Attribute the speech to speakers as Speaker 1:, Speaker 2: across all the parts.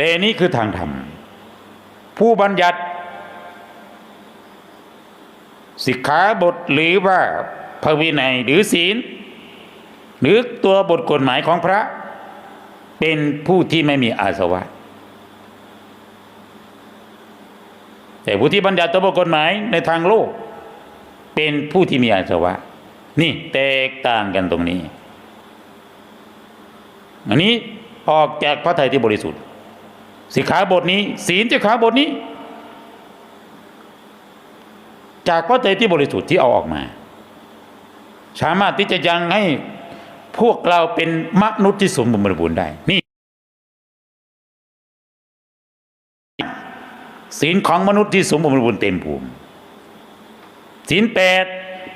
Speaker 1: แต่นี้คือทางธรรม ผู้บัญญัติ สิกขาบทหรือว่าพระวินัยหรือศีล หรือตัวบทกฎหมายของพระ เป็นผู้ที่ไม่มีอาสวะ แต่ผู้ที่บัญญัติตัวบทกฎหมายในทางโลก เป็นผู้ที่มีอาสวะ นี่แตกต่างกันตรงนี้ อันนี้ออกจากพระไตรที่บริสุทธิ์ สิกขาบทนี้ ศีลสิกขาบทนี้ จากพระไตรที่บริสุทธิ์ที่เอาออกมา สามารถที่จะยังให้พวกเราเป็นมนุษย์ที่สมบูรณ์บบได้ นี่ศีลของมนุษย์ที่สมบูรณ์บบเต็มภูมิศีลแปด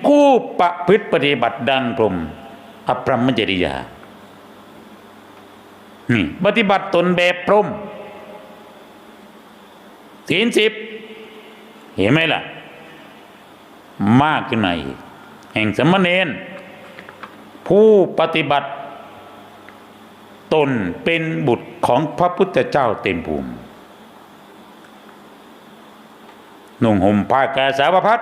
Speaker 1: ผู้ประพฤติปฏิบัติดังพรมอปรมจริยานี่ปฏิบัติตนแบบพรม ศีลสิบเห็นไหมล่ะ มากขึ้นมาอีกแห่งสมณเณรผู้ปฏิบัติ ตนเป็นบุตรของพระพุทธเจ้าเต็มภูมินุ่งห่มผ้ากาสาวพัด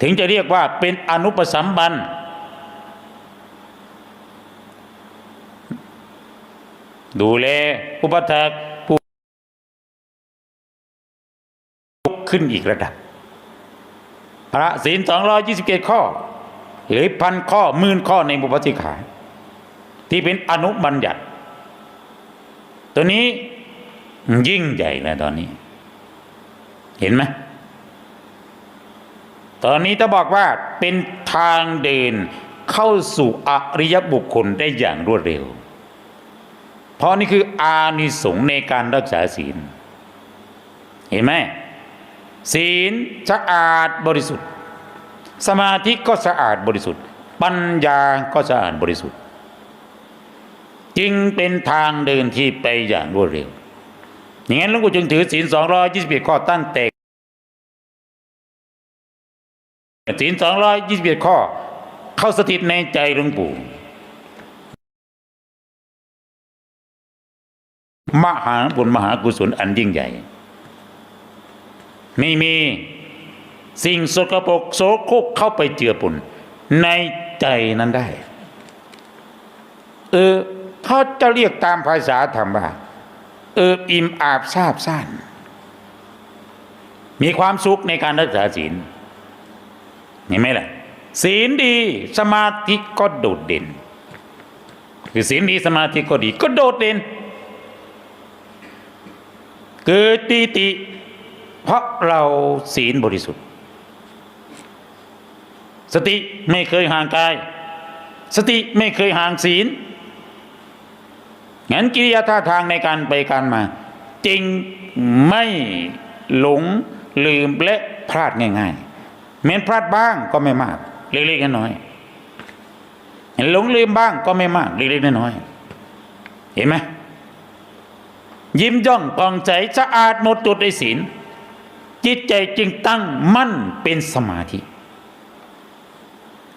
Speaker 1: ถึงจะเรียกว่าเป็นอนุปสัมบันดูแลอุปถาก ขึ้นอีกระดับ พระศีลสองร้อยยี่สิบเข้อ หรือพันข้อหมื่นข้อในบุพติขาที่เป็นอนุบัญญัติ ตัวนี้ยิ่งใหญ่แล้วตอนนี้ เห็นไหมตอนนี้จะบอกว่าเป็นทางเดินเข้าสู่อริยบุคคลได้อย่างรวดเร็ว เพราะนี่คืออานิสงส์ในการรักษาศีล เห็นไหม ศีลสะอาดบริสุทธิ์ สมาธิก็สะอาดบริสุทธิ์ ปัญญาก็สะอาดบริสุทธิ์ จึงเป็นทางเดินที่ไปอย่างรวดเร็วอย่างนั้นหลวงปู่จึงถือศีลสองร้อยยี่สิบเอ็ดข้อตั้งแต่ศีลสองร้อยยี่สิบเอ็ดข้อ เข้าสถิตในใจหลวงปู่มหาบุญมหากุศลอันยิ่งใหญ่ ไม่มีสิ่งสกปรกโสโครกเข้าไปเจือปนในใจนั้นได้ เออเขาจะเรียกตามภาษาธรรมว่าเอออิ่มอาบซาบซ่าน มีความสุขในการรักษาศีลเห็นไหมล่ะ ศีลดีสมาธิก็โดดเด่น คือศีลดีสมาธิก็ดีก็โดดเด่น เกิดปีติ เพราะเราศีลบริสุทธิ์ สติไม่เคยห่างกาย สติไม่เคยห่างศีลงั้นกิริยาท่าทางในการไปการมาจริงไม่หลงลืมและพลาดง่ายๆแม้นพลาดบ้างก็ไม่มาก เล็กๆน้อยๆเห็นหลงลืมบ้างก็ไม่มาก เล็กๆน้อยๆเห็นไหมยิ้มย่องปองใจสะอาดหมดจดในศีล จิตใจจึงตั้งมั่นเป็นสมาธิ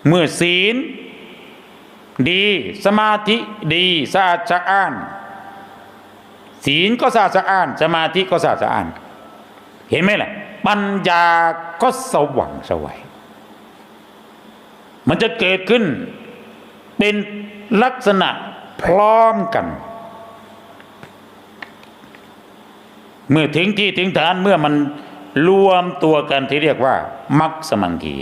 Speaker 1: เมื่อศีล ดีสมาธิดีสะอาดสะอ้าน ศีลก็สะอาดสะอ้าน สมาธิก็สะอาดสะอ้าน เห็นไหมล่ะ ปัญญาก็สว่างสวัยมันจะเกิดขึ้นเป็นลักษณะพร้อมกัน เมื่อถึงที่ถึงฐานเมื่อมัน รวมตัวกันที่เรียกว่า มักสมังคี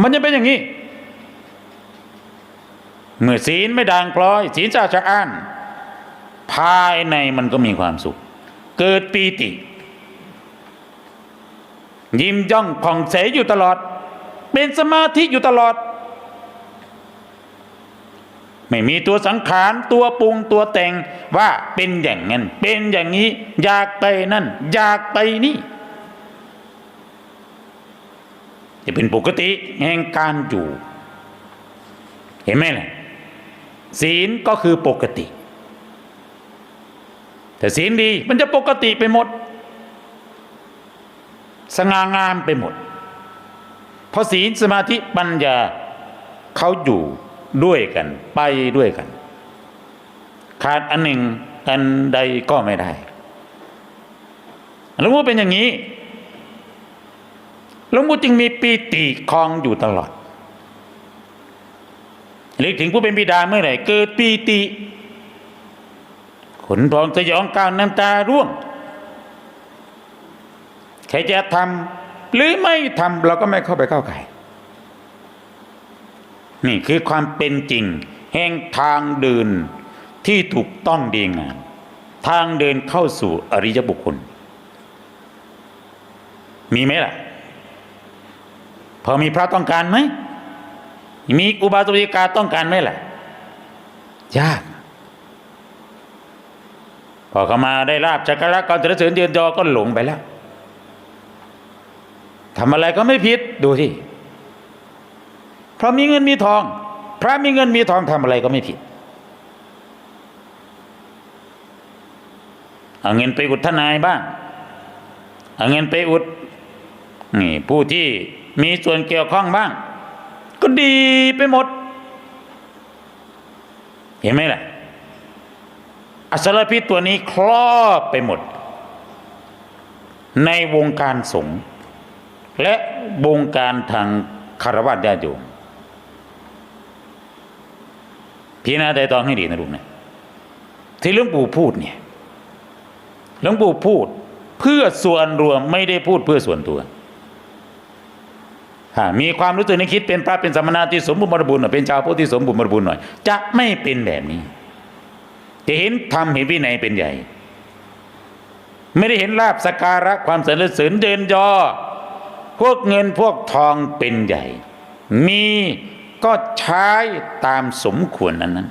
Speaker 1: มันจะเป็นอย่างนี้ เมื่อศีลไม่ด่างพร้อย ศีลจะจะอ้านภายในมันก็มีความสุข เกิดปีติ ยิ้มย่องผ่องใสอยู่ตลอด เป็นสมาธิอยู่ตลอด ไม่มีตัวสังขารตัวปรุงตัวแต่งว่าเป็นอย่างนั้น เป็นอย่างนี้ อยากไปนั่น อยากไปนี่จะเป็นปกติแห่งการอยู่ เห็นไหมล่ะศีลก็คือปกติ แต่ศีลดีมันจะปกติไปหมด สง่างามไปหมด เพราะศีลสมาธิปัญญาเขาอยู่ ด้วยกัน ไปด้วยกัน ขาดอันหนึ่งอันใดก็ไม่ได้หลวงพ่อเป็นอย่างนี้หลวงพ่อจึงมีปีติคลองอยู่ตลอดเรียกถึงผู้เป็นบิดาเมื่อไหร่เกิดปีติขนพองสยองก้าวน้ำตาร่วงใครจะทำหรือไม่ทำเราก็ไม่เข้าไปเข้าไก่ นี่คือความเป็นจริง แห่งทางเดินที่ถูกต้องดีงามทางเดินเข้าสู่อริยบุคคล มีไหมล่ะ พอมีพระต้องการไหม มีอุบาสกกาต้องการไหมล่ะ ยาก พอเขามาได้ลาบจักรละก่อนจะเสริญเยือนยอก็หลงไปแล้วทำอะไรก็ไม่ผิดดูที่ เพราะมีเงินมีทอง พระมีเงินมีทองทำอะไรก็ไม่ผิดเอาเงินไปอุดทนายบ้างเอาเงินไปอุดนี่ผู้ที่มีส่วนเกี่ยวข้องบ้าง ก็ดีไปหมด เห็นไหมล่ะอสรพิษตัวนี้ครอบไปหมด ในวงการสงฆ์และวงการทางคารวะญาติโยม พี่นาใจตองให้ดีนะลูกนะที่หลวงปู่พูดเนี่ยหลวงปู่พูดเพื่อส่วนรวมไม่ได้พูดเพื่อส่วนตัวมีความรู้สึกในคิดเป็นพระเป็นสมณะที่สมบูรณ์บริบูรณ์หน่อยเป็นชาวพุทธที่สมบูรณ์บริบูรณ์หน่อยจะไม่เป็นแบบนี้จะเห็นธรรมเห็นวินัยเป็นใหญ่ ไม่ได้เห็นลาบสกการะความสรรเสริญเดินยอ พวกเงินพวกทองเป็นใหญ่ มี ก็ใช้ตามสมควรนั้นนั้น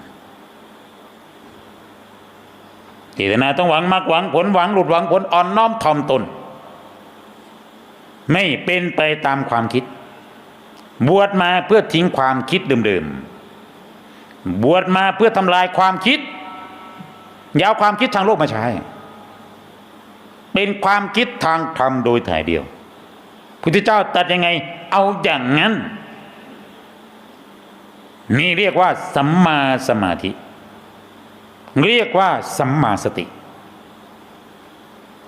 Speaker 1: เจตนาต้องหวังมากหวังผลหวังหลุดหวังผลอ่อนน้อมถ่อมตน ไม่เป็นไปตามความคิด บวชมาเพื่อทิ้งความคิดเดิมๆบวชมาเพื่อทำลายความคิดยาวความคิดทางโลกมาใช้ เป็นความคิดทางธรรมโดยถ่ายเดียวพุทธเจ้าตัดยังไง เอาอย่างนั้น นี่เรียกว่าสัมมาสมาธิ เรียกว่าสัมมาสติ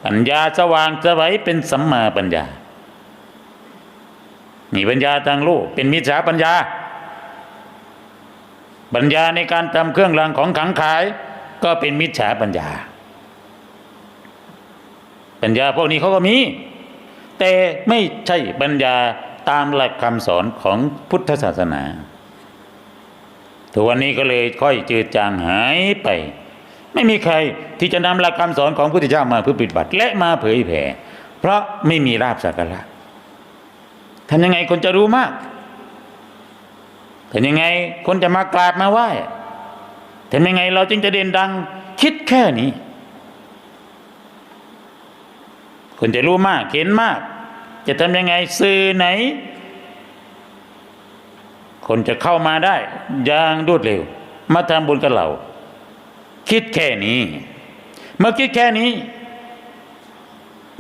Speaker 1: ปัญญาสว่างสวัยเป็นสัมมาปัญญานี่ปัญญาทางโลกเป็นมิจฉาปัญญา ปัญญาในการทำเครื่องรางของขังขาย ก็เป็นมิจฉาปัญญา ปัญญาพวกนี้เขาก็มี แต่ไม่ใช่ปัญญาตามหลักคำสอนของพุทธศาสนา ทุกวันนี้ก็เลยค่อยจืดจางหายไป ไม่มีใครที่จะนำหลักคำสอนของพระพุทธเจ้ามาเพื่อปฏิบัติและมาเผยแผ่ เพราะไม่มีลาบสักการะทำยังไงคนจะรู้มากทำยังไงคนจะมากราบมาไหว้ทำยังไงเราจึงจะเด่นดัง คิดแค่นี้ คนจะรู้มากเห็นมาก จะทำยังไงสื่อไหน คนจะเข้ามาได้อย่างรวดเร็ว มาทำบุญกับเรา คิดแค่นี้ เมื่อคิดแค่นี้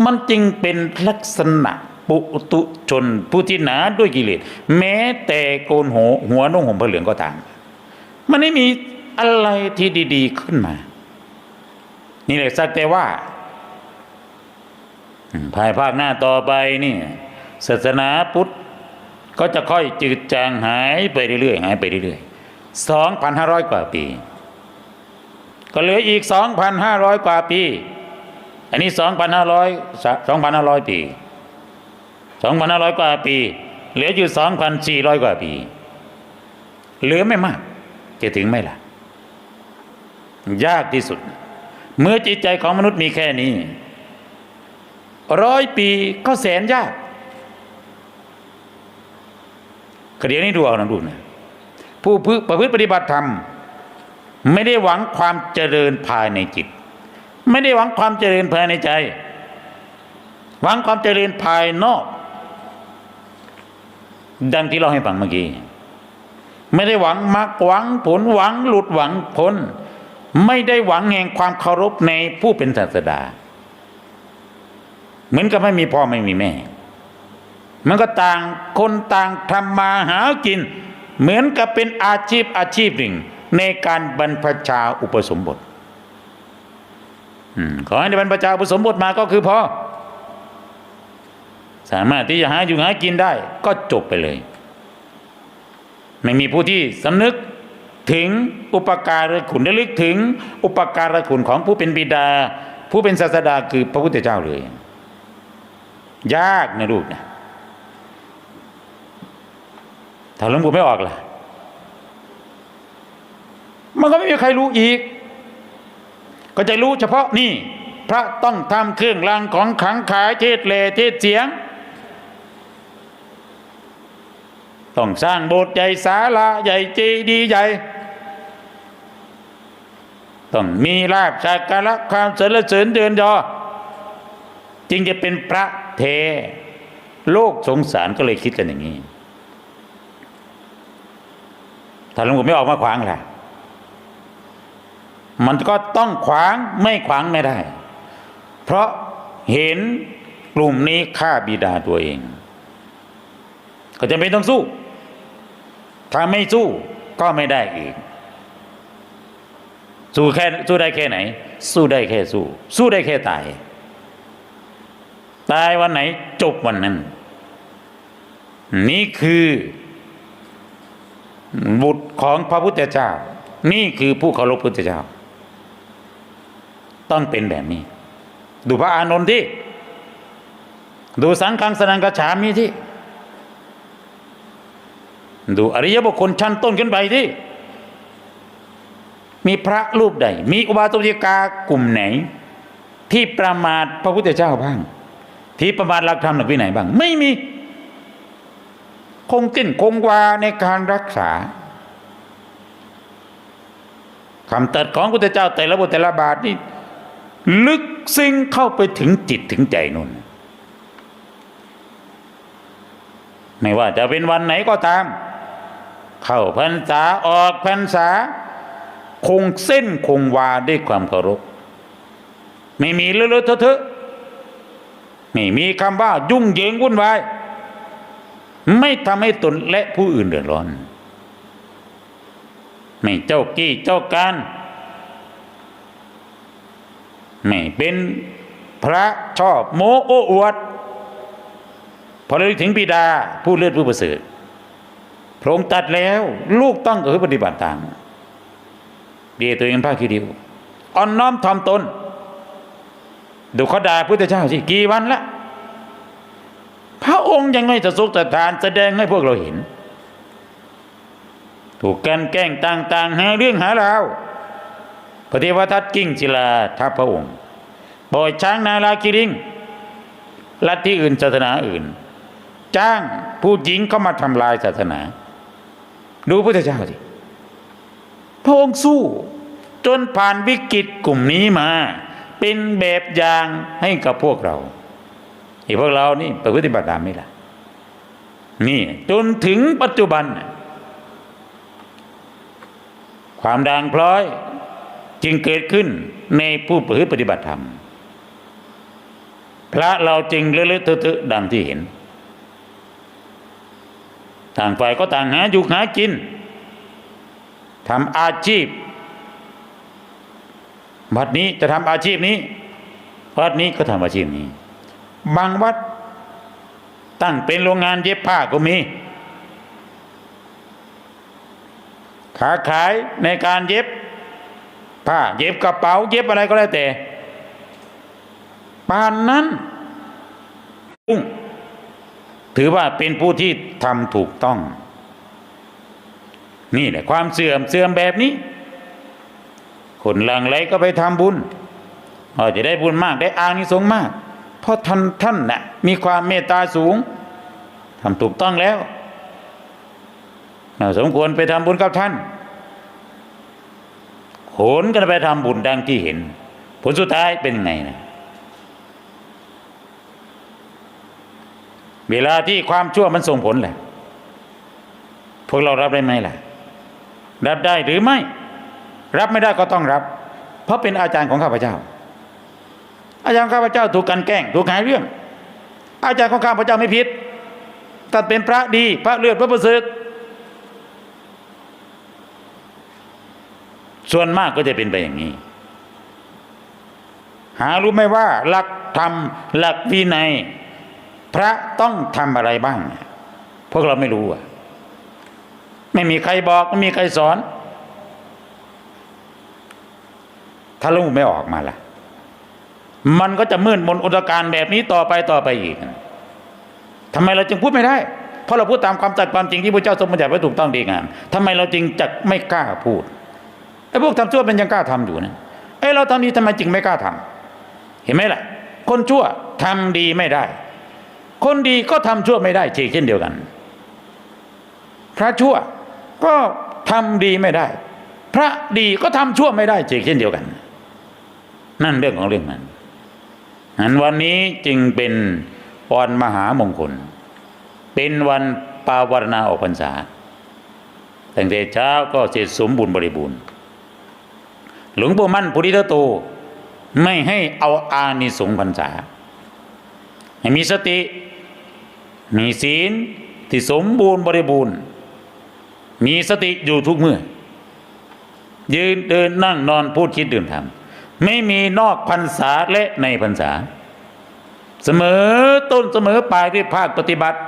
Speaker 1: มันจึงเป็นลักษณะปุตุชนผู้ที่หนาด้วยกิเลสแม้แต่โกนหัวหัวนุ่งห่มผ้าเหลืองก็ตาม มันไม่มีอะไรที่ดี ๆ ขึ้นมา นี่แหละสักแต่ว่าภายภาคหน้าต่อไปนี่ศาสนาพุทธ ก็จะค่อยจืดจางหายไปเรื่อยๆหายไปเรื่อยๆสองพันห้าร้อยกว่าปี ก็เหลืออีกสองพันห้าร้อยกว่าปี อันนี้สองพันห้าร้อยสองพันห้าร้อยปีสองพันห้าร้อยกว่าปี เหลืออยู่สองพันสี่ร้อยกว่าปี เหลือไม่มาก จะถึงไหมล่ะ ยากที่สุด เมื่อจิตใจของมนุษย์มีแค่นี้ร้อยปีก็แสนยาก เดี๋ยวนี้ดูเอานะดูนะผู้ประพฤติปฏิบัติธรรม ไม่ได้หวังความเจริญภายในจิต ไม่ได้หวังความเจริญภายในใจ หวังความเจริญภายนอก ดังที่เราให้ฟังเมื่อกี้ไม่ได้หวังมรรคหวังผลหวังหลุดหวังพ้นไม่ได้หวังแห่งความเคารพในผู้เป็นศาสดา เหมือนกับไม่มีพ่อไม่มีแม่ มันก็ต่างคนต่างทำมาหากิน เหมือนกับเป็นอาชีพอาชีพหนึ่ง ในการบรรพชาอุปสมบทขอให้บรรพชาอุปสมบทมาก็คือพอสามารถที่จะหาอยู่หากินได้ ก็จบไปเลย ไม่มีผู้ที่สำนึกถึงอุปการะคุณระลึกถึง อุปการะคุณของผู้เป็นบิดา ผู้เป็นศาสดาคือพระพุทธเจ้าเลย ยากนะลูกนะ ถ้าหลวงปู่ไม่ออกล่ะ มันก็ไม่มีใครรู้อีก ก็จะรู้เฉพาะนี่ พระต้องทำเครื่องรางของขังขายเทศเลเทศเสียง ต้องสร้างโบสถ์ใหญ่ศาลาใหญ่เจดีย์ใหญ่ต้องมีลาบสักการะความสรรเสริญเดินยอจึงจะเป็นพระเทโลกสงสารก็เลยคิดกันอย่างนี้ ถ้าหลวงปู่ไม่ออกมาขวางล่ะ มันก็ต้องขวางไม่ขวางไม่ได้ เพราะเห็นกลุ่มนี้ฆ่าบิดาตัวเอง ก็จะไม่ต้องสู้ ถ้าไม่สู้ก็ไม่ได้อีก สู้แค่สู้ได้แค่ไหน สู้ได้แค่สู้ สู้ได้แค่ตาย ตายวันไหนจบวันนั้น นี่คือ บุตรของพระพุทธเจ้า นี่คือผู้เคารพพุทธเจ้า ต้องเป็นแบบนี้ ดูพระอานนท์ที่ ดูสังฆังสนังกระฉามีที่ ดูอริยบุคคลชั้นต้นขึ้นไปที่ มีพระรูปใด มีอุบาสกกากลุ่มไหน ที่ประมาทพระพุทธเจ้าบ้าง ที่ประมาทหลักธรรมหลักวินัยบ้าง ไม่มี คงกิ้นคงวาในการรักษาคำตัดของพุทธเจ้าแต่ละบทแต่ละบาทนี่ลึกซึ้งเข้าไปถึงจิตถึงใจนุ่น ไม่ว่าจะเป็นวันไหนก็ตาม เข้าพรรษาออกพรรษา คงเส้นคงวาด้วยความเคารพไม่มีเลอะเทอะไม่มีคำว่ายุ่งเหยิงวุ่นวาย ไม่ทำให้ตนและผู้อื่นเดือดร้อน ไม่เจ้ากี้เจ้าการ ไม่เป็นพระชอบโมโอ้อวด พอเราถึงบิดาผู้เลือดผู้ประเสริฐพระองค์ตัดแล้ว ลูกต้องก็คือปฏิบัติตามเดียตัวเองภาคคิดิวอ่อนน้อมถ่อมตนดูเขาด่าพุทธเจ้าสิกี่วันละ พระองค์ยังไม่สะสุกสะทานแสดงให้พวกเราเห็น ถูกกันแกล้งต่างๆหาเรื่องหาราวพระเทวทัตกิ้งจิลาทัพพระองค์ปล่อยช้างนาลากิริงลัทธิอื่นศาสนาอื่น จ้างผู้หญิงเข้ามาทำลายศาสนา ดูพระเจ้าสิพระองค์สู้จนผ่านวิกฤตกลุ่มนี้มา เป็นแบบอย่างให้กับพวกเรา ไอ้พวกเรานี่ประพฤติบัติตามไม่ละนี่ จนถึงปัจจุบัน ความด่างพร้อยจึงเกิดขึ้นในผู้ประพฤติปฏิบัติธรรม พระเราจึงเลอะๆเทอะดังที่เห็น ต่างฝ่ายก็ต่างหาอยู่หากินทำอาชีพวัดนี้จะทำอาชีพนี้วัดนี้ก็ทำอาชีพนี้ บางวัด ตั้งเป็นโรงงานเย็บผ้าก็มีขาขายในการเย็บผ้าเย็บกระเป๋า เย็บอะไรก็แล้วแต่ปานนั้นถือว่าเป็นผู้ที่ทำถูกต้อง นี่แหละความเสื่อมเสื่อมแบบนี้ คนหลังไหลก็ไปทำบุญอาจะได้บุญมากได้อานิสงส์มาก ราะท่านท่านน่ะมีความเมตตาสูงทำถูกต้องแล้วสมควรไปทำบุญกับท่านโขนกันไปทำบุญดังที่เห็น ผลสุดท้ายเป็นไงนะเวลาที่ความชั่วมันส่งผลแหละพวกเรารับได้ไหมล่ะ รับได้หรือไม่ รับไม่ได้ก็ต้องรับ เพราะเป็นอาจารย์ของข้าพเจ้า อาจารย์ข้าพเจ้าถูกกันแกล้งถูกหายเรื่อง อาจารย์ของข้าพเจ้าไม่ผิดตัดเป็นพระดี พระเลือดพระประเสริฐส่วนมากก็จะเป็นไปอย่างนี้ หารู้ไหมว่า หลักธรรมหลักวินัยพระต้องทำอะไรบ้าง พวกเราไม่รู้อะ ไม่มีใครบอก ไม่มีใครสอน ถ้าลูกไม่ออกมาล่ะ มันก็จะมืดมนอุตการแบบนี้ต่อไปต่อไปอีกทำไมเราจึงพูดไม่ได้ เพราะเราพูดตามความจัดความจริงที่พระเจ้าทรงบัญญัติไว้ถูกต้องดีงามทำไมเราจึงจะไม่กล้าพูดไอ้พวกทำชั่วมันยังกล้าทำอยู่นะไอ้เราทำดีทำไมจึงไม่กล้าทำเห็นไหมล่ะ คนชั่วทำดีไม่ได้ คนดีก็ทำชั่วไม่ได้เช่นเดียวกัน พระชั่วก็ทำดีไม่ได้ พระดีก็ทำชั่วไม่ได้เช่นเดียวกัน นั่นเรื่องของเรื่องมัน อันวันนี้จึงเป็นวันมหามงคล เป็นวันปาวารณาออกพรรษาตั้งแต่เช้าก็เสร็จสมบูรณ์บริบูรณ์ หลวงปู่มั่นปุริทโตไม่ให้เอาอานิสงส์พรรษา ให้มีสติ มีศีลที่สมบูรณ์บริบูรณ์ มีสติอยู่ทุกเมื่อ ยืนเดินนั่งนอนพูดคิดดื่มทำ ไม่มีนอกพรรษาและในพรรษา เสมอต้นเสมอปลายด้วยภาคปฏิบัติ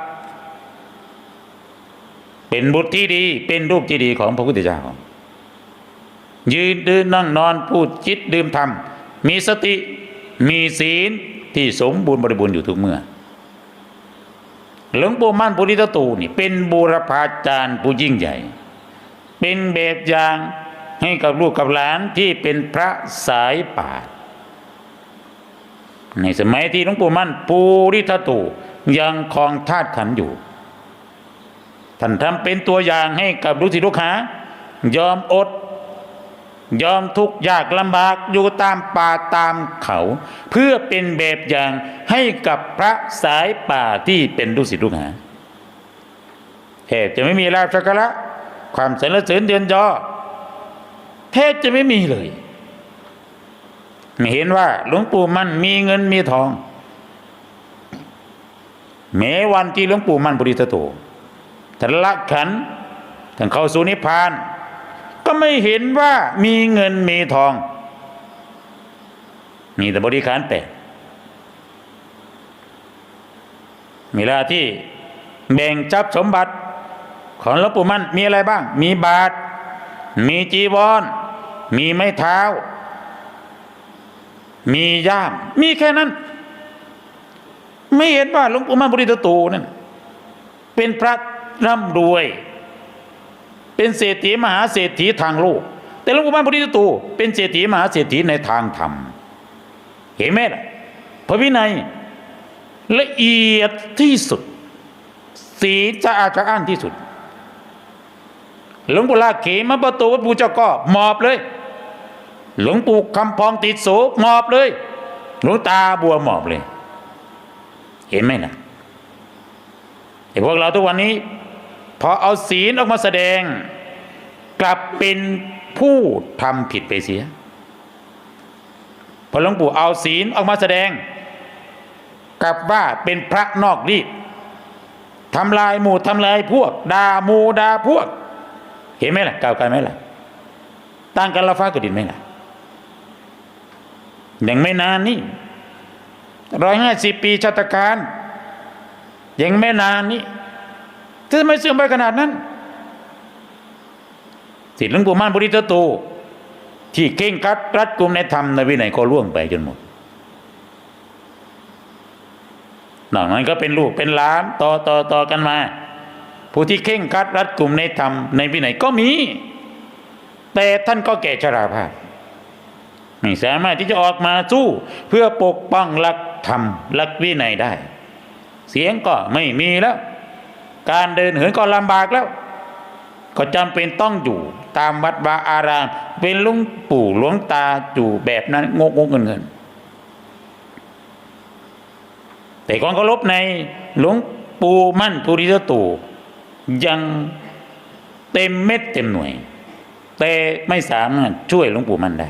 Speaker 1: เป็นบุตรที่ดีเป็นรูปที่ดีของพระพุทธเจ้า ยืนเดินนั่งนอนพูดคิดดื่มทำมีสติมีศีลที่สมบูรณ์บริบูรณ์อยู่ทุกเมื่อหลวงปู่มั่นปุริตตูนี่เป็นบูรพาจารย์ผู้ยิ่งใหญ่ เป็นแบบอย่าง ให้กับลูกกับหลานที่เป็นพระสายป่าในสมัยที่หลวงปู่มั่นปุริตตูยังครองธาตุขันอยู่ ท่านทำเป็นตัวอย่างให้กับลูกศิษย์ลูกหายอมอด ยอมทุกข์ยากลำบากอยู่ตามป่าตามเขา เพื่อเป็นแบบอย่างให้กับพระสายป่าที่เป็นลูกศิษย์ลูกหาแทบจะไม่มีลาภสักการะ ความสรรเสริญเดือนยอ แทบจะไม่มีเลยไม่เห็นว่าหลวงปู่มั่นมีเงินมีทองแม้วันที่หลวงปู่มั่นบริสโตท่านละขันท่านเข้าสู่นิพพาน ก็ไม่เห็นว่ามีเงินมีทองมีแต่บริขารแปดเวลาที่แบ่งทรัพย์สมบัติของหลวงปู่มั่นมีอะไรบ้าง มีบาท มีจีวร มีไม้เท้า มีย่าม มีแค่นั้น ไม่เห็นว่าหลวงปู่มั่นบริตตูนั่นเป็นพระร่ำรวย เป็นเศรษฐีมหาเศรษฐีทางโลก แต่หลวงปู่มั่นบริตตูเป็นเศรษฐีมหาเศรษฐีในทางธรรม เห็นไหมล่ะพระวินัยละเอียดที่สุด สีจะอาจจะอ่านที่สุด หลวงปู่ลาเขมประตูวัดปูเจ้าก็หมอบเลย หลวงปู่คำพองติดโสหมอบเลย หลวงตาบัวหมอบเลย เห็นไหมนะไอ้พวกเราทุกวันนี้ พอเอาศีลออกมาแสดง กลับเป็นผู้ทำผิดไปเสีย พอหลวงปู่เอาศีลออกมาแสดง กลับว่าเป็นพระนอกรีดทำลายหมู่ทำลายพวกด่าหมู่ด่าพวก เห็นไหมล่ะก้าวไกลไหมล่ะตั้งกันละฟ้ากับดินไหมล่ะ ยังไม่นานนี่ร้อยห้าสิบปีชาตการยังไม่นานนี่ทำไมเสื่อมไปขนาดนั้นสิทธิหลวงปู่ม่านบริตโตที่เก่งกัดรัดกลุ่มในธรรมในวินัยก็ล่วงไปจนหมดนอกนั้นก็เป็นลูกเป็นหลานต่อต่อต่อกันมา ผู้ที่เข่งคัดรัดกลุ่มในธรรมในวินัยก็มี แต่ท่านก็แก่ชราภาพ ไม่สามารถที่จะออกมาสู้ เพื่อปกป้องหลักธรรมหลักวินัยได้ เสียงก็ไม่มีแล้ว การเดินเหินก็ลำบากแล้ว ก็จำเป็นต้องอยู่ตามวัดวาอาราม เป็นหลุงปู่หลวงตาอยู่แบบนั้นงกงกเงินเงินแต่ความเคารพในหลวงปู่มั่นปุริสตูยังเต็มเม็ดเต็มหน่วย แต่ไม่สามารถช่วยหลวงปู่มั่นได้